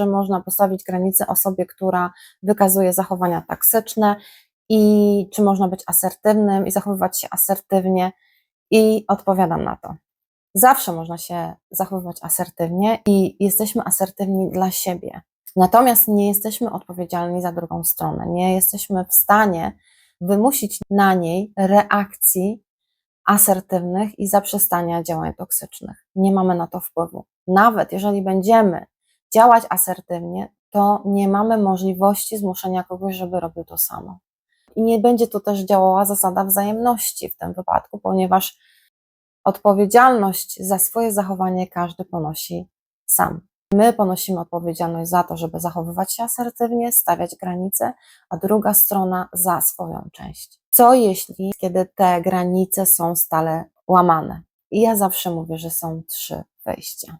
że można postawić granicę osobie, która wykazuje zachowania toksyczne i czy można być asertywnym i zachowywać się asertywnie i odpowiadam na to. Zawsze można się zachowywać asertywnie i jesteśmy asertywni dla siebie. Natomiast nie jesteśmy odpowiedzialni za drugą stronę. Nie jesteśmy w stanie wymusić na niej reakcji asertywnych i zaprzestania działań toksycznych. Nie mamy na to wpływu. Nawet jeżeli będziemy działać asertywnie, to nie mamy możliwości zmuszenia kogoś, żeby robił to samo. I nie będzie tu też działała zasada wzajemności w tym wypadku, ponieważ odpowiedzialność za swoje zachowanie każdy ponosi sam. My ponosimy odpowiedzialność za to, żeby zachowywać się asertywnie, stawiać granice, a druga strona za swoją część. Co jeśli, kiedy te granice są stale łamane? I ja zawsze mówię, że są trzy wyjścia.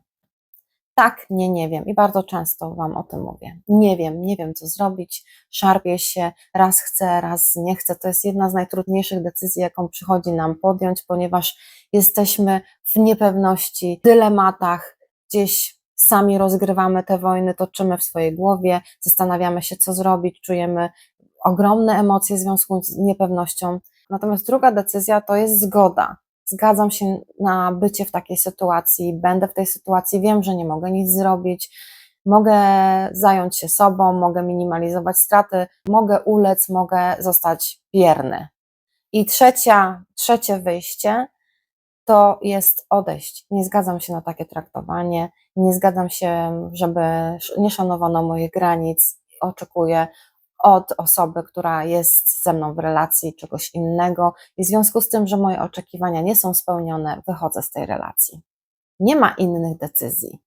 Tak, nie, nie wiem. I bardzo często Wam o tym mówię. Nie wiem, nie wiem, co zrobić. Szarpię się, raz chcę, raz nie chcę. To jest jedna z najtrudniejszych decyzji, jaką przychodzi nam podjąć, ponieważ jesteśmy w niepewności, dylematach, gdzieś sami rozgrywamy te wojny, toczymy w swojej głowie, zastanawiamy się, co zrobić, czujemy ogromne emocje w związku z niepewnością. Natomiast druga decyzja to jest zgoda. Zgadzam się na bycie w takiej sytuacji, będę w tej sytuacji, wiem, że nie mogę nic zrobić, mogę zająć się sobą, mogę minimalizować straty, mogę ulec, mogę zostać bierny. I trzecia, trzecie wyjście to jest odejść. Nie zgadzam się na takie traktowanie, nie zgadzam się, żeby nie szanowano moich granic. Oczekuję od osoby, która jest ze mną w relacji, czegoś innego, i w związku z tym, że moje oczekiwania nie są spełnione, wychodzę z tej relacji. Nie ma innych decyzji.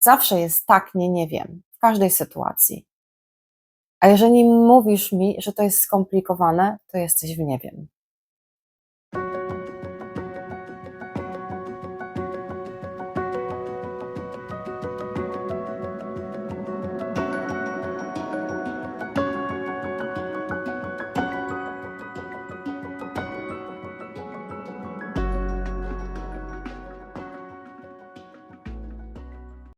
Zawsze jest tak, nie, nie wiem, w każdej sytuacji. A jeżeli mówisz mi, że to jest skomplikowane, to jesteś w nie wiem.